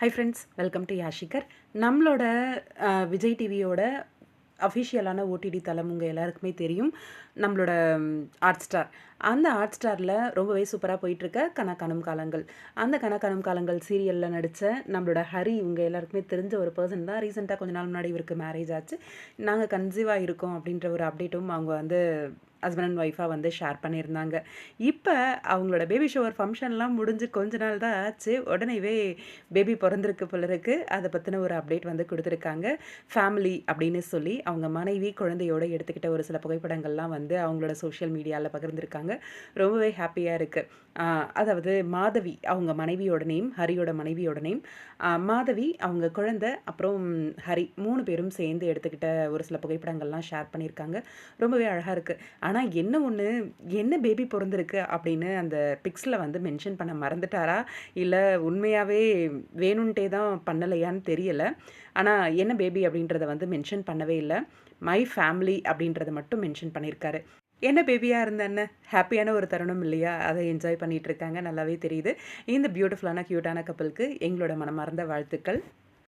High friends welcome to யாஷிகர் நம்மளோட விஜய் டிவியோட அஃபிஷியலான ஓடிடி தளம் உங்கள் எல்லாருக்குமே தெரியும். நம்மளோட ஆர்ட் ஸ்டார் அந்த ஆர்ட் ஸ்டாரில் ரொம்பவே சூப்பராக போயிட்டுருக்க கனகாணும் காலங்கள். அந்த கனகாணும் காலங்கள் சீரியலில் நடித்த நம்மளோட ஹரி இவங்க எல்லாருக்குமே தெரிஞ்ச ஒரு பர்சன் தான். ரீசெண்டாக கொஞ்ச நாள் முன்னாடி இவருக்கு மேரேஜ் ஆச்சு. நாங்கள் கன்சீவாக இருக்கோம் அப்படின்ற ஒரு அப்டேட்டும் அவங்க வந்து ஹஸ்பண்ட் அண்ட் ஒய்ஃபாக வந்து ஷேர் பண்ணியிருந்தாங்க. இப்போ அவங்களோட பேபி ஷவர் ஃபங்க்ஷன்லாம் முடிஞ்சு கொஞ்ச நாள் தான் ஆச்சு. உடனேவே பேபி பிறந்திருக்கு போல இருக்கு. அதை பற்றின ஒரு அப்டேட் வந்து கொடுத்துருக்காங்க. ஃபேமிலி அப்படின்னு சொல்லி அவங்க மனைவி குழந்தையோட எடுத்துக்கிட்ட ஒரு சில புகைப்படங்கள்லாம் வந்து அவங்களோட சோஷியல் மீடியாவில் பகிர்ந்துருக்காங்க. ரொம்பவே ஹாப்பியாக இருக்குது அதாவது மாதவி அவங்க மனைவியோட நேம் ஹரியோட மனைவியோட நேம் மாதவி அவங்க குழந்தை அப்புறம் ஹரி மூணு பேரும் சேர்ந்து எடுத்துக்கிட்ட ஒரு சில புகைப்படங்கள்லாம் ஷேர் பண்ணியிருக்காங்க. ரொம்பவே அழகாக இருக்குது ஆனால் என்ன ஒன்று என்ன பேபி பிறந்திருக்கு அப்படின்னு அந்த பிக்ஸில் வந்து மென்ஷன் பண்ண மறந்துட்டாரா? இல்லை உண்மையாகவே வேணும்ன்ட்டே தான் பண்ணலையான்னு தெரியலை. ஆனால் என்ன பேபி அப்படின்றத வந்து மென்ஷன் பண்ணவே இல்லை. மை ஃபேமிலி அப்படின்றத மட்டும் மென்ஷன் பண்ணியிருக்காரு என்ன பேபியாக இருந்தேன் ஹாப்பியான ஒரு தருணம் இல்லையா? அதை என்ஜாய் பண்ணிகிட்ருக்காங்க இருக்காங்க. நல்லாவே தெரியுது. இந்த பியூட்டிஃபுல்லான க்யூட்டான கப்பலுக்கு எங்களோட மனமார்ந்த வாழ்த்துக்கள்.